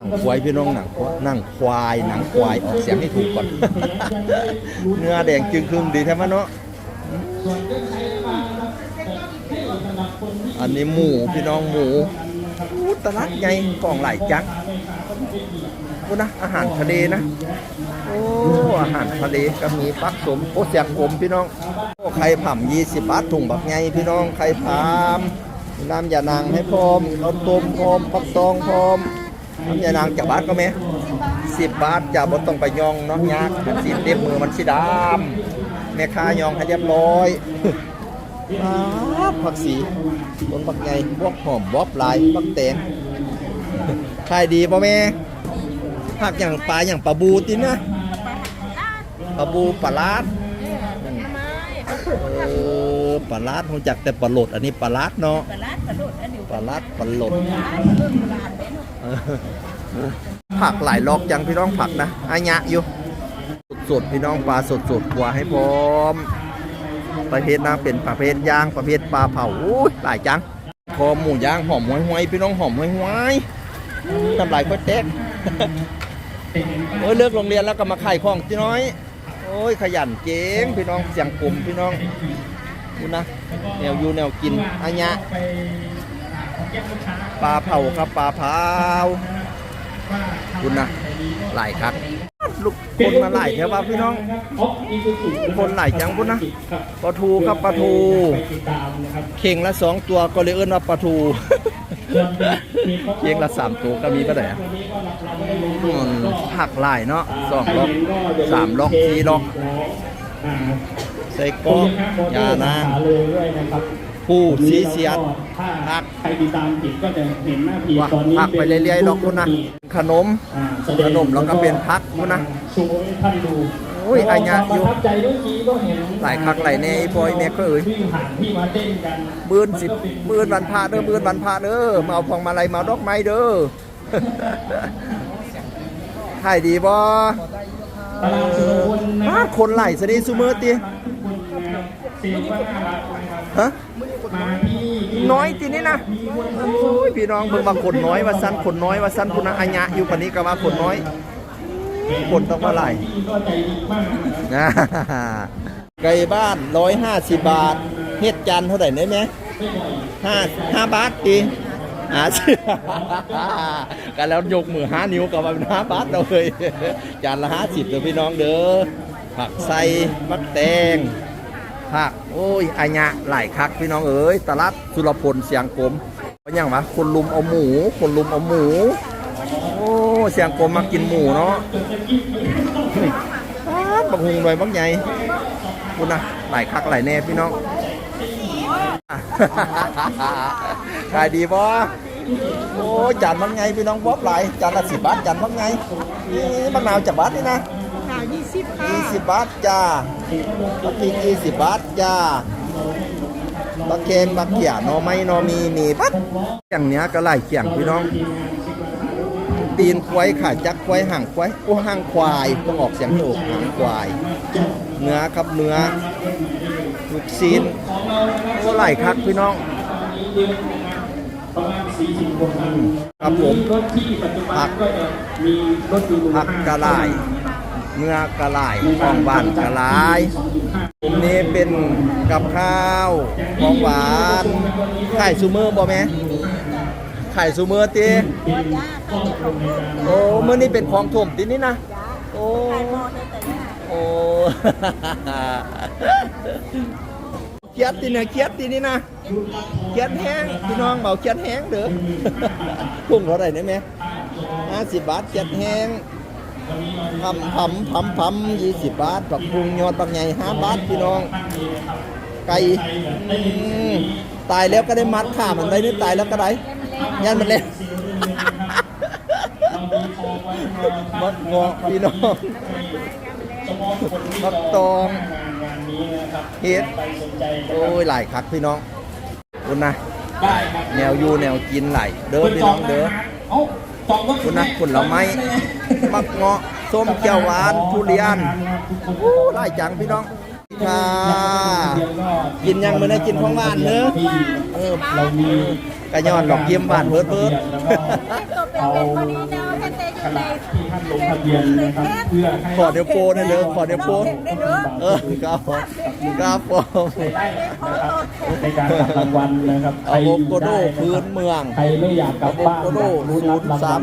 หนังควายพี่น้องหนังควายหนังควายหนังควายออกเสียงให้ถูกก่อน เนื้อแดงจึงครึ่งดีแท้มันเนาะอันนี้หมูพี่น้องหมูอู้ตลาดใหญ่กล่องหลายจังกูนะอาหารทะเลนะโอ้อาหารทะเลก็มีปักสมโอเสียงกลมพี่น้องโอ้ไข่ผ่ำยี่สิบบาทถุงบักไงพี่น้องไข่พามน้ำยานางให้พร้อมข้าวต้มพร้อมผักตองพร้อม น้ำยานางจากบาทก็ไหมสิบบาทจะบ่ต้องไปยองเนาะยากมันสิเต็มมือมันสิดำแม่ค้ายองให้เรียบร้อยครับผักสีต้นผักไงบวกหอมบอบลายผักแตงขายดีป่ะแม่ผักอย่างปลาอย่างปลาบูตินะปลาบูปลาลาดเออปลาลาดรู้จักแต่ปลาโหลดอันนี้ปลาลาดเนาะปลาลาดปลาโดดอันนี้ปลาลาดปลาโหลด ผักหลายลอกยังพี่น้องผักนะอายะอยู่สดๆพี่น้องปลาสดๆกว่าให้พร้อม ประเภทนะเป็นประเภทย่างประเภทปลาเผาอุ้หลายจังคอหมูย่างหอมห้วยๆพี่น้องหอมห้วยๆน้ำลายก็แตกโอ้ยเลิกโรงเรียนแล้วก็มาขายของพี่น้อย โอ้ยขยันเก่งพี่น้องเสียงกลุ่มพี่น้องดูนะแนวอยู่แนวกินอันยะ ปลาเผาครับปลาเผาคุณนะหลายครับลูกคนมาหลายแถวว่าพี่น้อง คนหลายจังพุ่นนะปลาทูครับปลาทูเข่งละสองตัวก็เลยเอิ้นว่าปลาทูเข่งละสามตัวก็มีปะไหนอะอืมผักหลายเนาะสองล็อกสามล็อกสี่ล็อกใส่กรอกยานาง เลยด้วยนะครับผู้สีเสียดถ้าผักใครติดตามผิดก็จะเห็นหน้าพีว่าตอนนี้ผักไปเรื่อยๆล็อกพุ่นนะขนมอ่าแสดงขนมแล้วก็เป็นพักพุ่นนะโชว์ให้ท่านดูโอ้ยอันยะอยู่ประทับใจเมื่อกี้ก็เห็นหลายคักหลายแน่ไอ้พลอยแม่ก็เอ่ยวิ่งผ่านที่มาเต้นกันบืนสิบืนวันพระเด้อบืนวันพระเด้อมาเอาพวงมาลัยมาเอาดอกไม้เด้อขายดีบ่ตลาดสุรพลนะมาคนไหลสดีซุมือติเสียงว่าน่ารักนะครับฮะมาที่ น้อยตินี่นะพี่น้องเบิ่งว่าคนน้อยว่าสั้นคนน้อยว่าสั้นพุ่นนะอัญะอยู่ปนนี้ก็ว่าคนน้อยคนต้องมาไหลที่ก็ใจดีมานะไก่บ้าน150บาทเฮ็ดจานเท่าไหร่ได้ไหมห้าห้าบาทตีอ่ากันแล้วยกมือห้านิ้วกับมาเป็นห้าบาทเลยจานละห้าสิบเด้อพี่น้องเด้อผักใส่มักแตง ผักโอ้ยอายะหลายคักพี่น้องเอ้ยตลาดสุรพลเสียงกลมเป็นยังวะคนลุมเอาหมู คนลุมเอาหมู โอ้เสียงกลมมากินหมูเนาะบักหุงหน่อยบักใหญ่คุณนะหลายคักหลายแน่พี่น้องขายดีบ่โอ้จานบักไงพี่น้องบ๊อบหลายจานละสิบบาทจานบักไงนี่บักนาวจับบาทนี่นะ ยี่สิบค่ะยี่สิบบาทจ้าบักพริกยี่สิบบาทจ้าบักเค็มบักเขียนอไม้นอมีมีปัดอย่างเนี้ยก็หลายเกี่ยงพี่น้อง ตีนควายขาจักควายห่างควายโอ้ห่างควายต้องออกเสียงให้อกห่างควาย เนื้อครับเนื้อลูกซีนโอ้ไหลายคักพี่น้องประมาณ40คนครับผมรถที่ปัก็จะมีผักกระหลาย เนื้อกะหลของหวานกระหลนี่เป็นกับข้าวของหวานไข่ซูเมอร์บ่แม่ไข่ซูเมอร์ตีโอ้เมื่อนี้เป็นของถมตินี่นะโอ้โอ้เกียดตีนี่ยเกียดตีนี่นะเกียดแห้งพี่น้องเบาเกียดแห้งเด้อพุ่งเท่าไหร่ได้ไหมห้าสิบบาทเกียดแห้ง พำพำพำพำยี่สิบบาทปักพุงยอดปักใหญ่ห้าบาทพี่น้อง ไก่ตายแล้วก็ได้มัดข่ามันได้หรือตายแล้วก็ได้ยันมันเล่นมัดงอพี่น้องมักตองเฮ็ดโอ้ยหลายคักพี่น้องคุณนะแนวอยู่แนวกินไหลเด้อพี่น้องเด้อ คุณนะผลไม้มักเงาะส้มเขียวหวานทุเรียนโอ้หลายจังพี่น้อง ค่ะกินยังมื้อนี้กินของหวานเด้อเออเรามีกะย้อนดอกยิ้มหวานเพิดเพิดตัวเป็นเป็นพอดีเนาะฉลากที่ท่านลงทะเบียนนะครับเพื่อให้ขอเดี๋ยวโปรหนะเด้อขอเดี๋ยวโปรเออครับผมครับผมใช้ได้นะครับในการจับรางวัลนะครับอะโวคาโดพื้นเมืองใครไม่อยากกลับบ้านอะโวคาโดอยากรู้รับรางวั